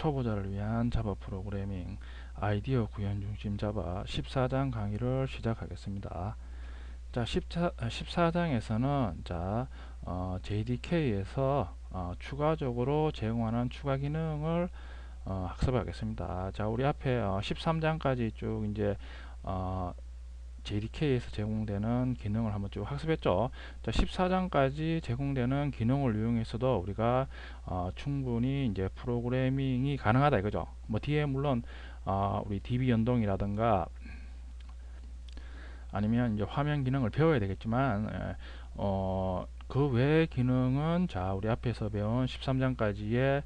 초보자를 위한 자바 프로그래밍 아이디어 구현 중심 자바 14장 강의를 시작하겠습니다. 자, 14, 14장에서는 자, 어, JDK에서 어, 추가적으로 제공하는 추가 기능을 어, 학습하겠습니다. 자, 우리 앞에 어, 13장까지 쭉 이제 어, JDK에서 제공되는 기능을 한번 쭉 학습했죠. 자, 14장까지 제공되는 기능을 이용해서도 우리가 어, 충분히 이제 프로그래밍이 가능하다 이거죠. 뭐 뒤에 물론 어, 우리 DB 연동이라든가 아니면 이제 화면 기능을 배워야 되겠지만 예, 어, 그 외의 기능은 자 우리 앞에서 배운 13장까지의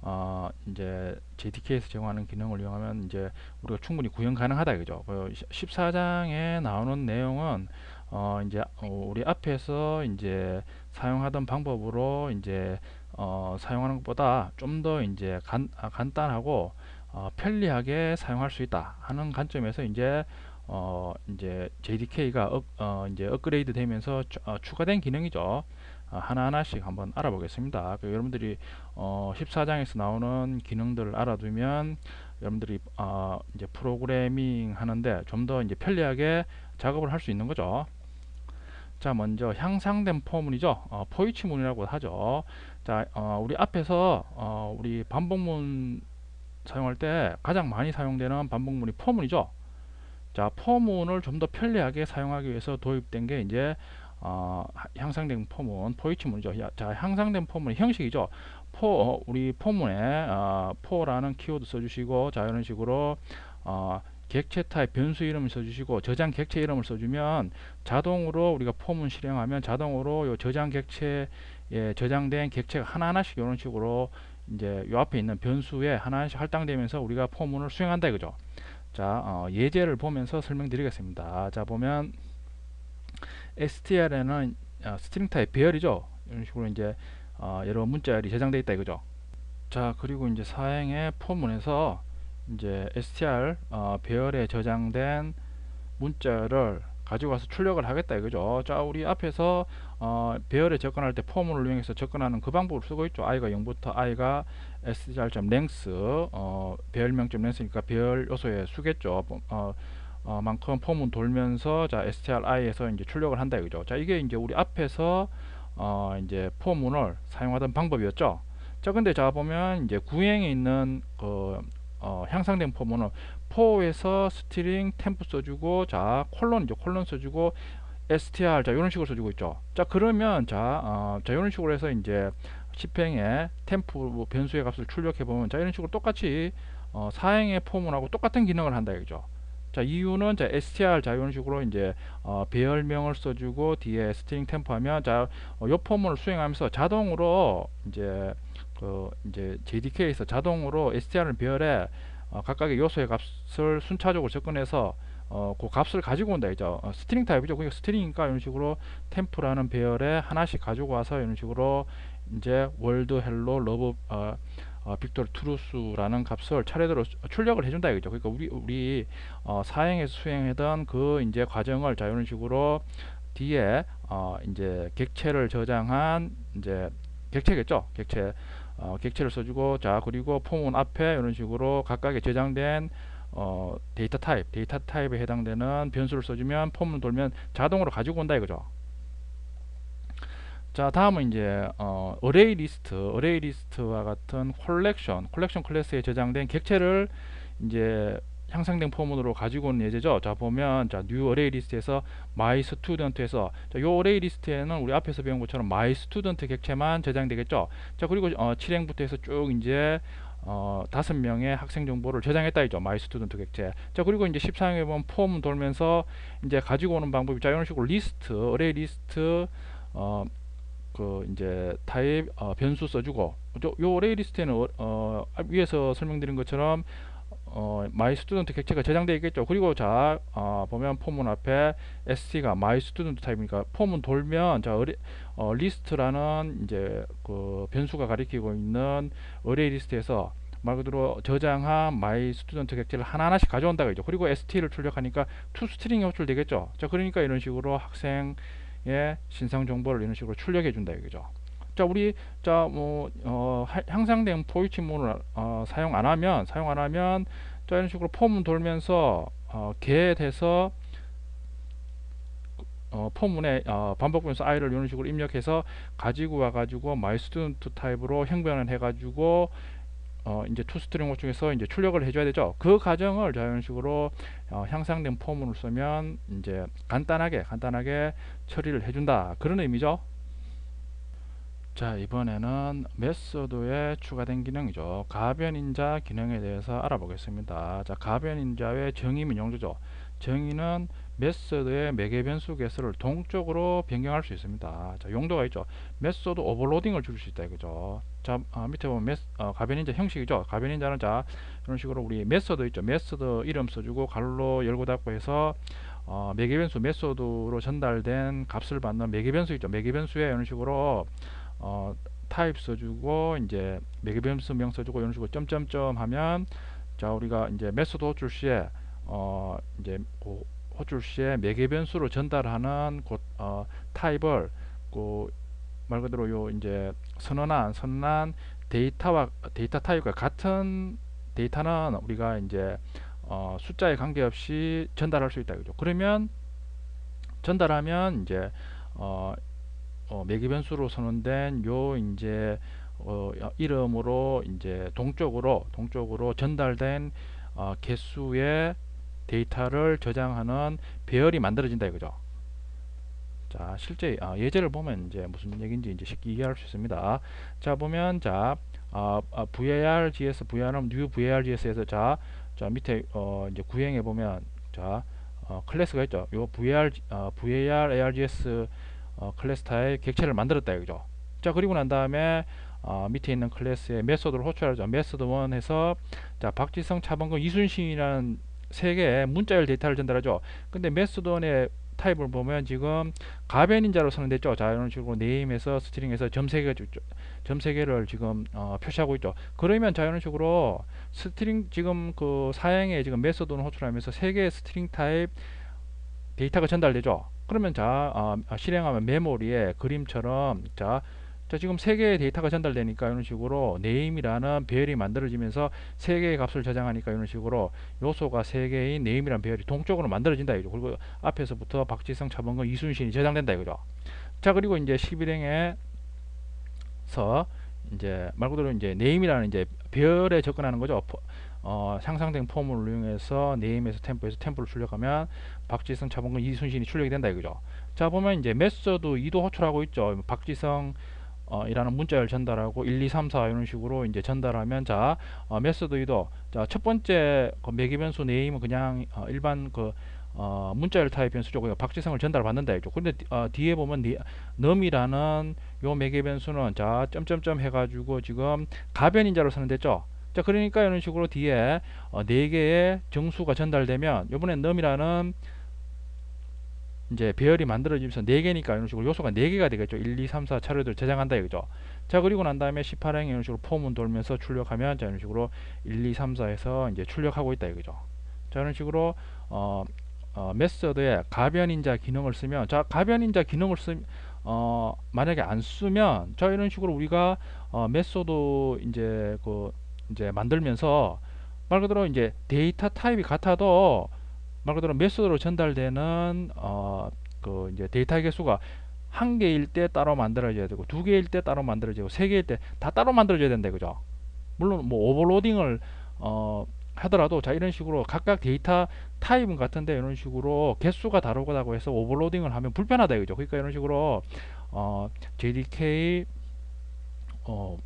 어, 이제 JDK에서 제공하는 기능을 이용하면 이제 우리가 충분히 구현 가능하다 이거죠. 그 14장에 나오는 내용은 어, 이제 어, 우리 앞에서 이제 사용하던 방법으로 이제 어, 사용하는 것보다 좀 더 이제 간, 아, 간단하고 어, 편리하게 사용할 수 있다 하는 관점에서 이제 어, 이제 JDK가 업, 어, 이제 업그레이드 되면서 추, 어, 추가된 기능이죠. 어, 하나하나씩 한번 알아보겠습니다. 그 여러분들이 어, 14장에서 나오는 기능들을 알아두면 여러분들이 어, 이제 프로그래밍 하는데 좀 더 이제 편리하게 작업을 할 수 있는 거죠. 자 먼저 향상된 포문이죠. 어, 포이치문이라고 하죠. 자 어, 우리 앞에서 어, 우리 반복문 사용할 때 가장 많이 사용되는 반복문이 포문이죠. 자 포문을 좀 더 편리하게 사용하기 위해서 도입된 게 이제 어, 향상된 포문, 포이치문이죠. 자, 향상된 포문의 형식이죠. 포, 어, 우리 포문에 어, 포라는 키워드 써주시고, 자 이런 식으로 어, 객체 타입 변수 이름을 써주시고 저장 객체 이름을 써주면 자동으로 우리가 포문 실행하면 자동으로 요 저장 객체에 저장된 객체가 하나하나씩 이런 식으로 이제 요 앞에 있는 변수에 하나씩 할당되면서 우리가 포문을 수행한다 이거죠. 자 어, 예제를 보면서 설명드리겠습니다. 자 보면 str에는 어, 스트링 타입 배열이죠. 이런 식으로 이제 어, 여러 문자열이 저장되어 있다 이거죠. 자 그리고 이제 사행의 포문에서 이제 str 어, 배열에 저장된 문자를 가지고 와서 출력을 하겠다 이거죠. 자 우리 앞에서 어, 배열에 접근할 때 포문을 이용해서 접근하는 그 방법을 쓰고 있죠. i가 0부터 i가 str.length 어, 배열명점 length니까 배열 요소의 수겠죠. 어, 어, 만큼 폼은 돌면서 자 stри에서 이제 출력을 한다 이거죠. 자 이게 이제 우리 앞에서 어, 이제 포문을 사용하던 방법이었죠. 자 근데 자 보면 이제 구행에 있는 그 어, 향상된 포문은 포에서 스트링 템프 써주고 자 콜론이죠 콜론 써주고 str 자 이런 식으로 써주고 있죠. 자 그러면 자, 어, 자 이런 식으로 해서 이제 집행에 템프 뭐 변수의 값을 출력해 보면 자 이런 식으로 똑같이 어, 사행의 포문하고 똑같은 기능을 한다 이거죠. 자 이유는 자 str 자 이런 식으로 이제 어, 배열명을 써주고 뒤에 스트링 템포 하면 자요 어, 포문을 수행하면서 자동으로 이제 그 이제 JDK에서 자동으로 str을 배열에 어, 각각의 요소의 값을 순차적으로 접근해서 어, 그 값을 가지고 온다 이죠. 어, 스트링 타입이죠. 그러니까 스트링이니까 이런 식으로 템프라는 배열에 하나씩 가지고 와서 이런 식으로 이제 월드 헬로 러브 어, 어, 빅토르 트루스라는 값을 차례대로 출력을 해준다 이거죠. 그러니까 우리 우리 어, 사행에서 수행하던 그 이제 과정을 자 이런 식으로 뒤에 어, 이제 객체를 저장한 이제 객체겠죠. 객체 어, 객체를 써주고 자 그리고 폼은 앞에 이런 식으로 각각의 저장된 어, 데이터 타입, 데이터 타입에 해당되는 변수를 써주면 폼을 돌면 자동으로 가지고 온다 이거죠. 자 다음은 이제 어, 어레이 리스트 어레이 리스트와 같은 콜렉션 콜렉션 클래스에 저장된 객체를 이제 향상된 포문으로 가지고 온 예제죠. 자 보면 자뉴 어레이 리스트에서 my student에서 자, 요 어레이 리스트에는 우리 앞에서 배운 것처럼 my student 객체만 저장되겠죠. 자 그리고 어, 7행부터 해서 쭉 이제 어, 다섯 명의 학생 정보를 저장했다 이죠. 마이 스튜던트 객체. 자, 그리고 이제 14행에 보면 폼 돌면서 이제 가지고 오는 방법이 자, 이런 식으로 리스트, 어레이 리스트, 어, 그 이제 타입 어, 변수 써주고 요 어레이 리스트에는 어, 어, 위에서 설명드린 것처럼 어, 마이 스튜던트 객체가 저장되어 있겠죠. 그리고 자 어, 보면 폼문 앞에 st가 마이 스튜던트 타입이니까 폼은 돌면 자 어레, 어, 리스트라는 이제 그 변수가 가리키고 있는 어레이 리스트에서 말 그대로 저장한 마이 스튜던트 객체를 하나하나씩 가져온다 그죠. 그리고 st를 출력하니까 투 스트링이 호출되겠죠. 자 그러니까 이런 식으로 학생 의 신상 정보를 이런 식으로 출력해 준다 이거죠. 자 우리 자뭐 어, 하- 향상된 포이치문을 어, 사용 안 하면 사용 안 하면 자 이런 식으로 폼 돌면서 어, 개돼서 어, 폼문에 어, 반복하면서 i를 이런 식으로 입력해서 가지고 와가지고 myStudent 타입으로 형변을 해가지고 어, 이제 투스트링 호중에서 이제 출력을 해줘야 되죠. 그 과정을 자 이런 식으로 어, 향상된 폼을 쓰면 이제 간단하게 간단하게 처리를 해준다 그런 의미죠. 자 이번에는 메소드에 추가된 기능이죠. 가변인자 기능에 대해서 알아보겠습니다. 자 가변인자의 정의 명령조죠. 정의는 메소드의 매개 변수 개수를 동쪽으로 변경할 수 있습니다. 자 용도가 있죠. 메소드 오버로딩을 줄수 있다 이거죠. 자 아, 밑에 보면 메스, 어, 가변인자 형식이죠. 가변인자는 자 이런 식으로 우리 메소드 있죠. 메소드 이름 써주고 가로 열고 닫고 해서 어, 매개 변수 메소드로 전달된 값을 받는 매개 변수 있죠. 매개 변수에 이런 식으로 어, 타입 써주고 이제 매개 변수 명 써주고 이런 식으로 점점점 하면 자 우리가 이제 메소드 호출 시에 어 이제 그 호출 시에 매개 변수로 전달하는 그 어, 타입을 그말 그대로 요 이제 선언한 선언한 데이터와 데이터 타입과 같은 데이터는 우리가 이제 어, 숫자에 관계없이 전달할 수 있다 그죠. 그러면 전달하면 이제 어, 어, 매개 변수로 선언된 요 이제 어, 이름으로 이제 동쪽으로 동쪽으로 전달된 어, 개수의 데이터를 저장하는 배열이 만들어진다 이거죠. 자 실제 아, 예제를 보면 이제 무슨 얘기인지 이제 쉽게 이해할 수 있습니다. 자 보면 자 아, 아, var gs vr은 new var gs에서 자, 자 밑에 어, 이제 구행해 보면 자 어, 클래스가 있죠. 요 var 어, var args 어, 클래스 타입 객체를 만들었다 이거죠. 자 그리고 난 다음에 어, 밑에 있는 클래스에 메소드를 호출하죠. 메소드 1 해서 자 박지성 차범근 이순신이라는 세 개의 문자열 데이터를 전달하죠. 근데 1의 타입을 보면 지금 가변 인자로 선언됐죠. 자 이런 식으로 네임에서 스트링에서 점 세 개가 점세 개를 지금 어, 표시하고 있죠. 그러면 자 이런 식으로 스트링 지금 그 사양에 지금 메소드는 호출하면서 세 개의 스트링 타입 데이터가 전달되죠. 그러면 자 어, 실행하면 메모리에 그림처럼 자, 자 지금 세 개의 데이터가 전달되니까 이런 식으로 네임이라는 배열이 만들어지면서 세 개의 값을 저장하니까 이런 식으로 요소가 세 개인 네임이라는 배열이 동쪽으로 만들어진다 이죠. 그리고 앞에서부터 박지성, 차범근, 이순신이 저장된다 이거죠. 자 그리고 이제 11행에서 이제 말 그대로 이제 네임이라는 이제 배열에 접근하는 거죠. 어, 상상된 폼을 이용해서 네임에서 템포에서 템포를 출력하면 박지성, 차범근, 이순신이 출력이 된다 이거죠. 자 보면 이제 메서드 2도 호출하고 있죠. 박지성 어, 이라는 문자를 전달하고 1, 2, 3, 4 이런 식으로 이제 전달하면 자 어, 메서드 2도 자첫 번째 그 매개 변수 네임은 그냥 어, 일반 그 어, 문자열 타입 변수죠. 그 박지성을 전달받는다 했죠. 근데 어, 뒤에 보면 니, 넘이라는 요 매개 변수는 자 점점점 해가지고 지금 가변 인자로 선언됐죠. 자 그러니까 이런 식으로 뒤에 어, 네 개의 정수가 전달되면 이번엔 넘이라는 이제 배열이 만들어지면서 4개니까 이런 식으로 요소가 4개가 되겠죠. 1, 2, 3, 4 차례들 저장한다 이거죠. 자 그리고 난 다음에 18행이 이런 식으로 폼은 돌면서 출력하면 자 이런 식으로 1, 2, 3, 4에서 이제 출력하고 있다 이거죠. 자 이런 식으로 어, 어 메서드에 가변인자 기능을 쓰면 자 가변인자 기능을 쓰 어, 만약에 안 쓰면 자 이런 식으로 우리가 어, 메소드 이제 그 이제 만들면서 말 그대로 이제 데이터 타입이 같아도 말 그대로 메소드로 전달되는 어, 그 이제 데이터 개수가 한 개일 때 따로 만들어져야 되고 두 개일 때 따로 만들어지고 세 개일 때 다 따로 만들어져야 된다 그죠? 물론 뭐 오버로딩을 어, 하더라도 자 이런 식으로 각각 데이터 타입은 같은데 이런 식으로 개수가 다르다고 해서 오버로딩을 하면 불편하다 그죠? 그러니까 이런 식으로 어, JDK 어,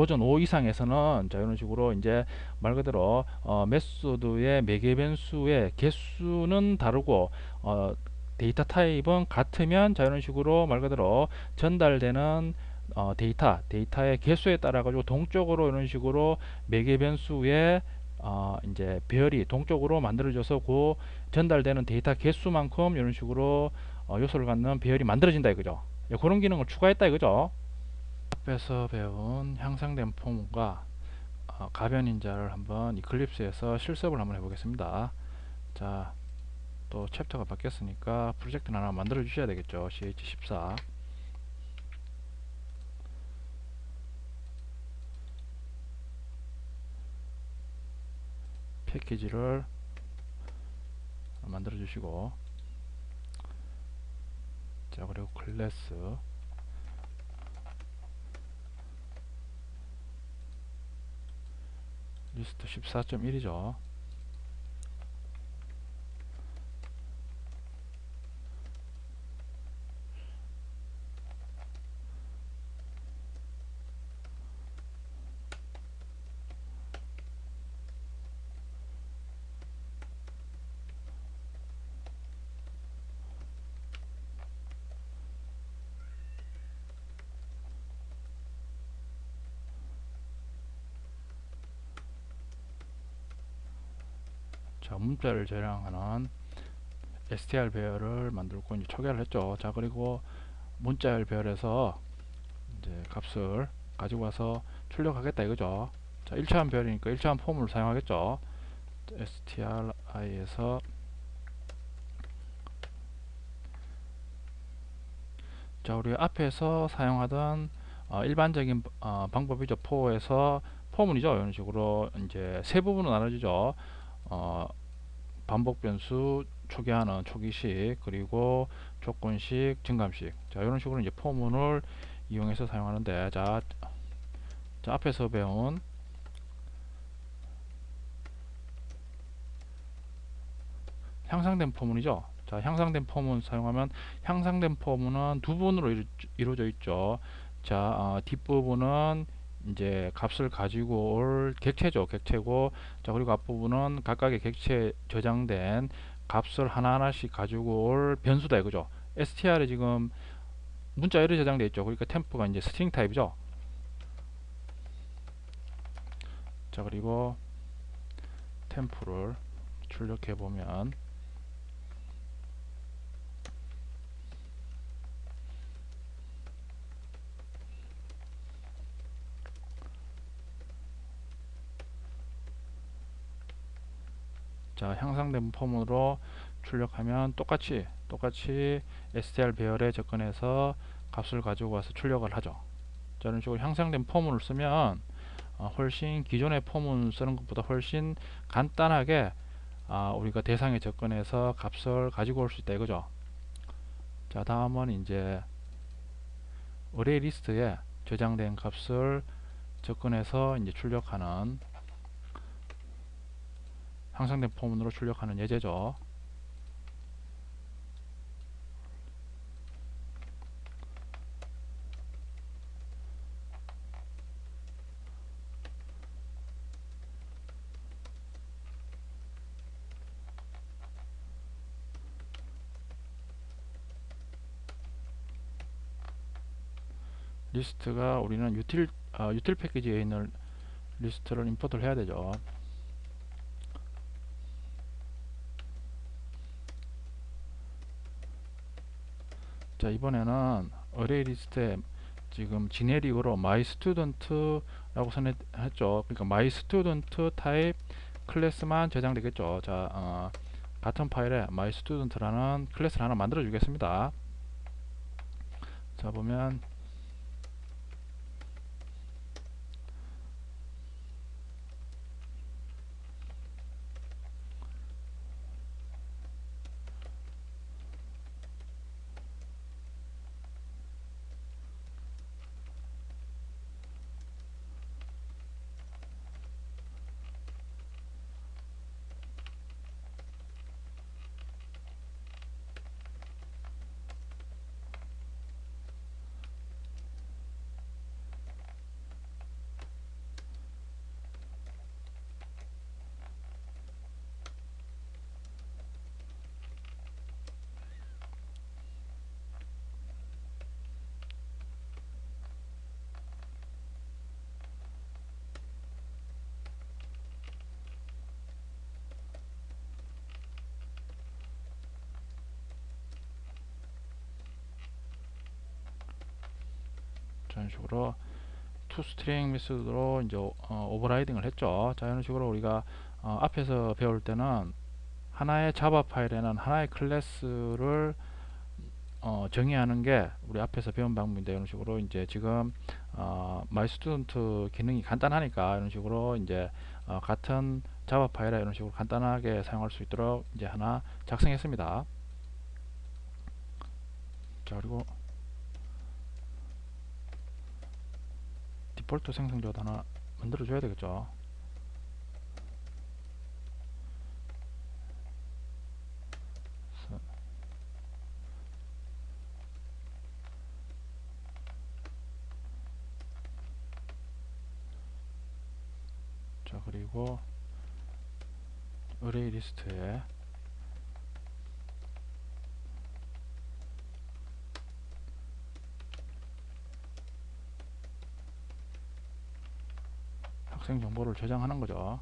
버전 5 이상에서는 자 이런 식으로 이제 말 그대로 어, 메소드의 매개 변수의 개수는 다르고 어, 데이터 타입은 같으면 자 이런 식으로 말 그대로 전달되는 어, 데이터 데이터의 개수에 따라 가지고 동쪽으로 이런 식으로 매개 변수의 어, 이제 배열이 동쪽으로 만들어져서 그 전달되는 데이터 개수만큼 이런 식으로 어, 요소를 갖는 배열이 만들어진다 이거죠. 예, 그런 기능을 추가했다 이거죠. 앞에서 배운 향상된 폼과 어, 가변인자를 한번 이클립스에서 실습을 한번 해보겠습니다. 자, 또 챕터가 바뀌었으니까 프로젝트 하나 만들어 주셔야 되겠죠. CH14 패키지를 만들어 주시고 자 그리고 클래스 리스트 14.1이죠 자 문자를 저장하는 str 배열을 만들고 이제 초기화를 했죠. 자 그리고 문자열 배열에서 이제 값을 가지고 와서 출력하겠다 이거죠. 자 1차원 배열이니까 1차원 폼을 사용하겠죠stri에서 자 우리 앞에서 사용하던 어, 일반적인 어, 방법이죠. 포에서 포문이죠. 이런 식으로 이제 세 부분으로 나눠지죠 어, 반복 변수 초기화는 초기식 그리고 조건식 증감식. 자 이런 식으로 이제 포문을 이용해서 사용하는데 자, 자 앞에서 배운 향상된 포문이죠? 자 향상된 포문 사용하면 향상된 포문은 두 부분으로 이루, 이루어져 있죠. 자 어, 뒷부분은 이제 값을 가지고 올 객체죠 객체고. 자 그리고 앞부분은 각각의 객체 저장된 값을 하나하나씩 가지고 올 변수다 이거죠. Str에 지금 문자 열이 저장되어 있죠. 그러니까 템프가 이제 스트링 타입이죠. 자 그리고 템프를 출력해 보면 자 향상된 폼으로 출력하면 똑같이 똑같이 str 배열에 접근해서 값을 가지고 와서 출력을 하죠. 자 이런 식으로 향상된 폼을 쓰면 어, 훨씬 기존의 폼을 쓰는 것보다 훨씬 간단하게 아, 우리가 대상에 접근해서 값을 가지고 올 수 있다 이거죠. 자 다음은 이제 어레이 리스트에 저장된 값을 접근해서 이제 출력하는 향상된 포문으로 출력하는 예제죠. 리스트가 우리는 유틸 어, 유틸 패키지에 있는 리스트를 임포트를 해야 되죠. 자 이번에는 어레이 리스트에 지금 지네릭으로 my student라고 선했죠. 그러니까 my student 타입 클래스만 저장되겠죠. 자 어, 같은 파일에 my student라는 클래스를 하나 만들어 주겠습니다. 자 보면 식으로 투스트링 메소드로 이제 어, 오버라이딩을 했죠. 자 이런 식으로 우리가 어, 앞에서 배울 때는 하나의 자바 파일에는 하나의 클래스를 어, 정의하는 게 우리 앞에서 배운 방법인데 이런 식으로 이제 지금 어, 마이스튜던트 기능이 간단하니까 이런 식으로 이제 어, 같은 자바 파일에 이런 식으로 간단하게 사용할 수 있도록 이제 하나 작성했습니다. 자 그리고 디폴트 생성자도 하나 만들어 줘야 되겠죠. 자 그리고 어레이 리스트에 학생 정보를 저장하는 거죠.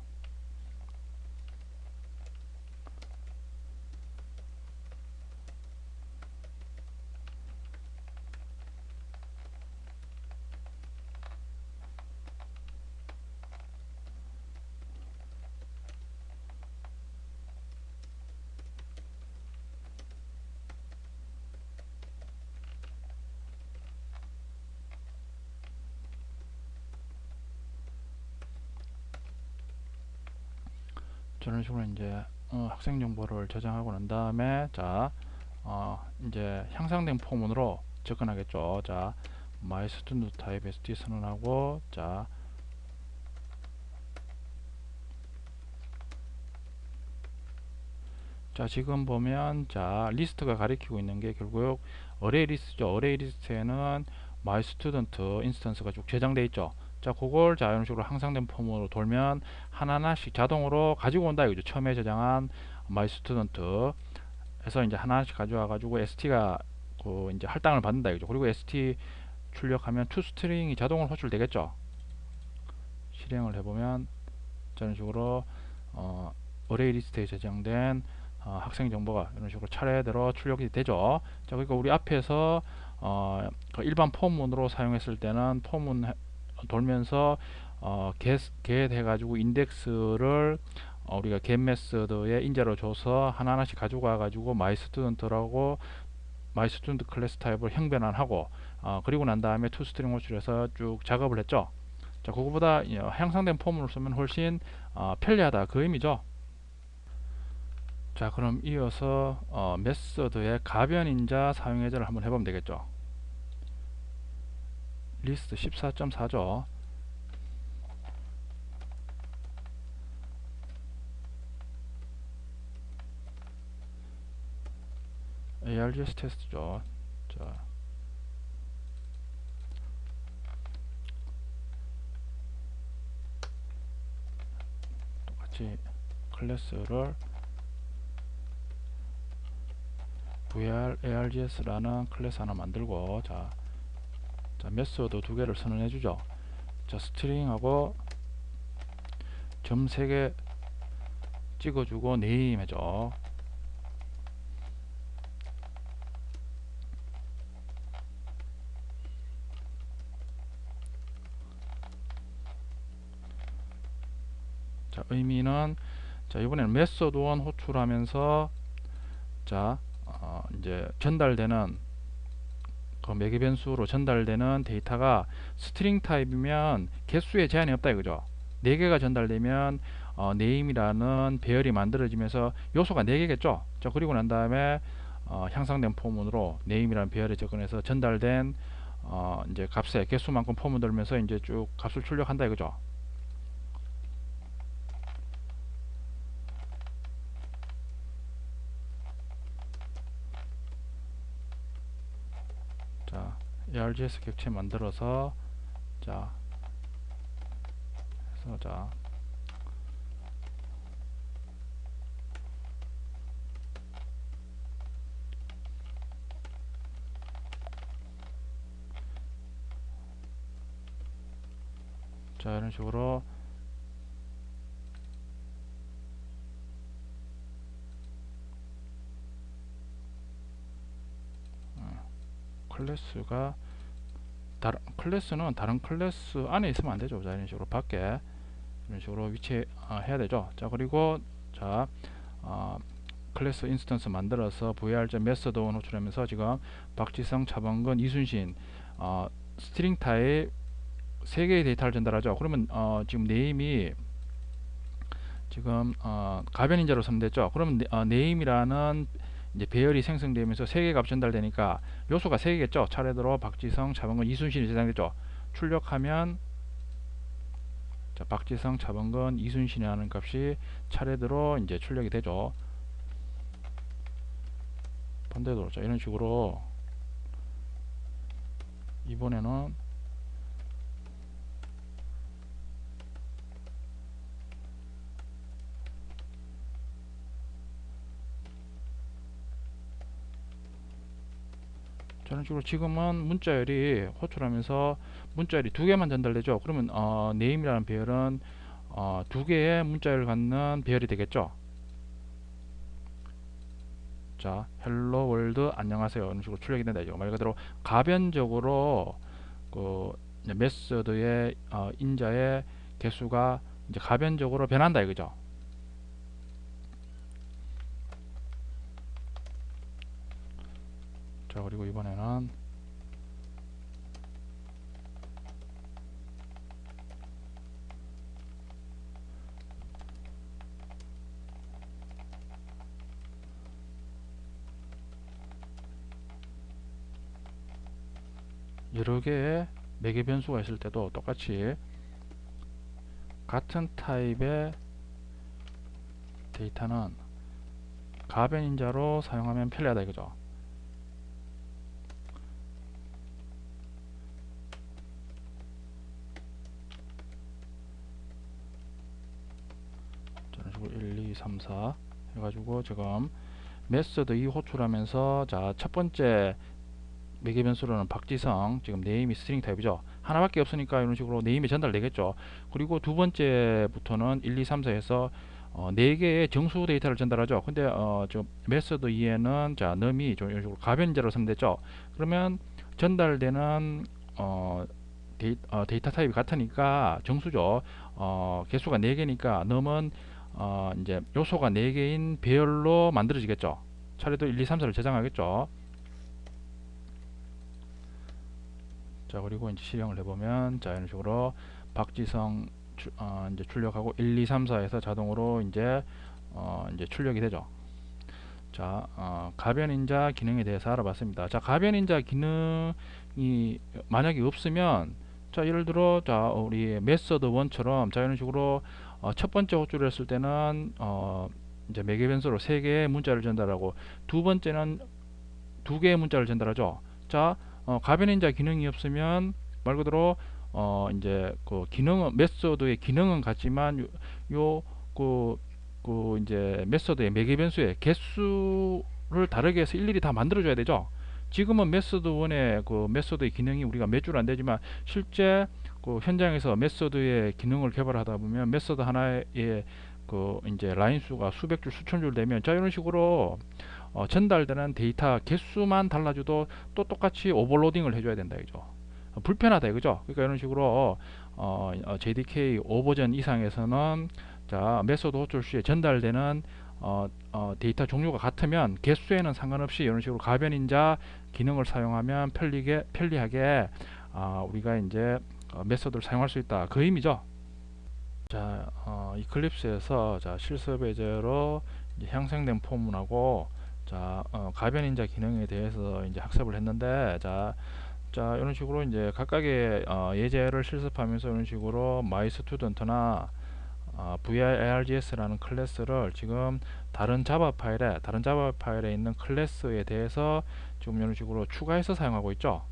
저런 식으로 이제 어, 학생 정보를 저장하고 난 다음에 자 어, 이제 향상된 포문으로 접근하겠죠. 자 my student type sd 선언하고 자 자 지금 보면 자 리스트가 가리키고 있는 게 결국 어레이 리스트죠. 어레이 리스트에는 my student 인스턴스가 쭉 저장돼 있죠. 자 그걸 자 이런 식으로 항상된 폼으로 돌면 하나하나씩 자동으로 가지고 온다. 이거죠. 처음에 저장한 my student 해서 이제 하나씩 가져와 가지고 st가 그 이제 할당을 받는다. 이거죠. 그리고 st 출력하면 toString이 자동으로 호출되겠죠. 실행을 해보면 저런 식으로 어, 어레이 리스트에 저장된 어, 학생 정보가 이런 식으로 차례대로 출력이 되죠. 자 그러니까 우리 앞에서 어, 그 일반 폼문으로 사용했을 때는 폼문 돌면서 어, get, get 해가지고 인덱스를 어, 우리가 get 메서드에 인자로 줘서 하나하나씩 가지고 와가지고 my student라고 my student 클래스 타입을 형변환하고 어, 그리고 난 다음에 toString 호출해서 쭉 작업을 했죠. 자, 그거보다 향상된 폼을 쓰면 훨씬 어, 편리하다 그 의미죠. 자, 그럼 이어서 어, 메서드의 가변 인자 사용 예제를 한번 해보면 되겠죠. 리스트 14.4죠. ARGS 테스트죠. 자. 똑같이 클래스를 VR ARGS라는 클래스 하나 만들고 자 자, 메소드 두 개를 선언해 주죠. 자, 스트링하고 점세개 찍어주고 네임 해줘. 자, 의미는 자, 이번에는 메소드 원 호출하면서 자, 어, 이제 전달되는 그 매개 변수로 전달되는 데이터가 스트링 타입이면 개수에 제한이 없다 이거죠. 4개가 전달되면 어, 네임이라는 배열이 만들어지면서 요소가 4개겠죠. 자, 그리고 난 다음에 어, 향상된 포문으로 네임이라는 배열에 접근해서 전달된 어, 이제 값의 개수만큼 포문 들면서 이제 쭉 값을 출력한다 이거죠. ARGS 객체 만들어서 자 해서 자. 자, 이런 식으로 클래스가 다른 클래스는 다른 클래스 안에 있으면 안 되죠. 자, 이런 식으로 밖에 이런 식으로 위치해 어, 되죠. 자, 그리고 자, 어, 클래스 인스턴스 만들어서 VR자 메서드 원 호출하면서 지금 박지성, 차범근, 이순신 어, 스트링 타입 세 개의 데이터를 전달하죠. 그러면 어, 지금 네임이 지금 어, 가변인자로 선택됐죠. 그러면 네, 어, 네임이라는 이제 배열이 생성되면서 세개값 전달되니까 요소가 세 개겠죠. 차례대로 박지성, 차범근, 이순신이 저장됐죠. 출력하면 자, 박지성, 차범근, 이순신이라는 값이 차례대로 이제 출력이 되죠. 반대로 자 이런 식으로 이번에는 저런 식으로 지금은 문자열이 호출하면서 문자열이 두 개만 전달되죠. 그러면 어, 네임이라는 배열은 어, 두 개의 문자열을 갖는 배열이 되겠죠. 자, 헬로 월드 안녕하세요. 이런 식으로 출력이 된다. 이죠. 말 그대로 가변적으로 그 메서드의 어, 인자의 개수가 이제 가변적으로 변한다 이거죠. 자, 그리고 이번에는 여러 개의 매개 변수가 있을 때도 똑같이 같은 타입의 데이터는 가변인자로 사용하면 편리하다 이거죠. 저런 식으로 1, 2, 3, 4 해가지고 지금 메서드 2 호출하면서 자 첫 번째 매개 변수로는 박지성 지금 네임이 스트링 타입이죠. 하나밖에 없으니까 이런 식으로 네임이 전달되겠죠. 그리고 두 번째부터는 1, 2, 3, 4에서 어, 4개의 정수 데이터를 전달하죠. 근데 어, 저 메서드 2에는 자좀 이런 식으로 가변자로 선택됐죠. 그러면 전달되는 어, 데이, 어, 데이터 타입이 같으니까 정수죠. 어, 개수가 4개니까 num은 어, 이제 요소가 4개인 배열로 만들어지겠죠 차례도 1, 2, 3, 4를 저장하겠죠 자 그리고 이제 실행을 해보면 자 이런 식으로 박지성 주, 어, 이제 출력하고 1, 2, 3, 4에서 자동으로 이제 어, 이제 출력이 되죠. 자 어, 가변인자 기능에 대해서 알아봤습니다. 자 가변인자 기능이 만약에 없으면 자 예를 들어 자 우리 메서드 1처럼 자 이런 식으로 어, 첫 번째 호출을 했을 때는 어, 이제 매개 변수로 세 개의 문자를 전달하고 두 번째는 두 개의 문자를 전달하죠. 자 어, 가변인자 기능이 없으면 말 그대로 어 이제 그 기능은 메소드의 기능은 같지만 요 그 그 이제 메소드의 매개 변수의 개수를 다르게 해서 일일이 다 만들어 줘야 되죠. 지금은 메소드 1의 그 메소드의 기능이 우리가 몇 줄 안 되지만 실제 그 현장에서 메소드의 기능을 개발하다 보면 메소드 하나의 그 이제 라인 수가 수백 줄 수천 줄 되면 자 이런 식으로 어, 전달되는 데이터 개수만 달라져도 또 똑같이 오버로딩을 해줘야 된다 이죠. 어, 불편하다 이거죠. 그러니까 이런 식으로 어, JDK 어, 5버전 이상에서는 자 메소드 호출 시에 전달되는 어, 어, 데이터 종류가 같으면 개수에는 상관없이 이런 식으로 가변인자 기능을 사용하면 편리게 편리하게 아, 우리가 이제 어, 메소드를 사용할 수 있다 그 의미죠 자 어, 이클립스에서 자 실습 예제로 형성된 포문하고 자 어, 가변 인자 기능에 대해서 이제 학습을 했는데 자, 자 이런 식으로 이제 각각의 어, 예제를 실습하면서 이런 식으로 마이 스튜던트나 어, VIRGS라는 클래스를 지금 다른 자바 파일에 다른 자바 파일에 있는 클래스에 대해서 지금 이런 식으로 추가해서 사용하고 있죠.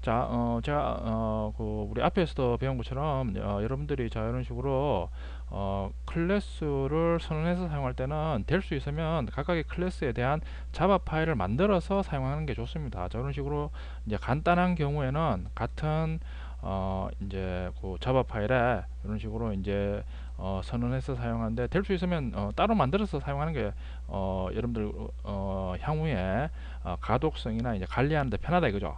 자, 어, 제가 어, 그 우리 앞에서도 배운 것처럼 어, 여러분들이 자 이런 식으로 어, 클래스를 선언해서 사용할 때는 될 수 있으면 각각의 클래스에 대한 자바 파일을 만들어서 사용하는 게 좋습니다. 자, 이런 식으로 이제 간단한 경우에는 같은 어, 이제 그 자바 파일에 이런 식으로 이제 어, 선언해서 사용하는데 될 수 있으면 어, 따로 만들어서 사용하는 게 어, 여러분들 어, 향후에 어, 가독성이나 이제 관리하는데 편하다 이거죠.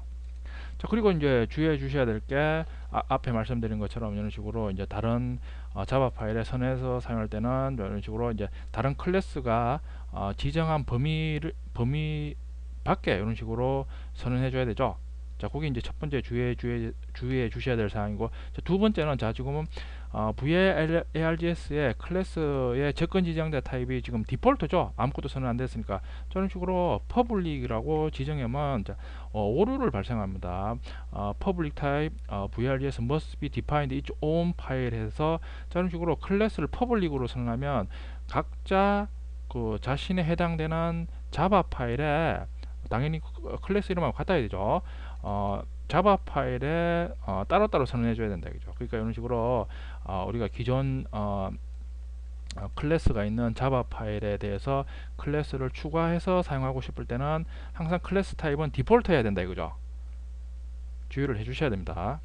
자 그리고 이제 주의해 주셔야 될게 아, 앞에 말씀드린 것처럼 이런 식으로 이제 다른 어, 자바 파일에 선에서 사용할 때는 이런 식으로 이제 다른 클래스가 어, 지정한 범위를 범위 밖에 이런 식으로 선언해 줘야 되죠 자, 그게 이제 첫 번째 주의해 주의해, 주의해 주셔야 될 사항이고 자, 두 번째는 자 지금은 어, VARGS의 클래스의 접근 지정자 타입이 지금 디폴트죠. 아무것도 선언 안 됐으니까 저런 식으로 퍼블릭이라고 지정하면 자, 어, 오류를 발생합니다. 어, public type 어, VRGS must be defined its own 파일에서 저런 식으로 클래스를 퍼블릭으로 선언하면 각자 그 자신에 해당되는 자바 파일에 당연히 그 클래스 이름하고 같아야 되죠. 어, 자바 파일에 어, 따로따로 선언해 줘야 된다 그죠. 그러니까 이런 식으로 어, 우리가 기존 어, 어, 클래스가 있는 자바 파일에 대해서 클래스를 추가해서 사용하고 싶을 때는 항상 클래스 타입은 디폴트 해야 된다 이거죠. 주의를 해 주셔야 됩니다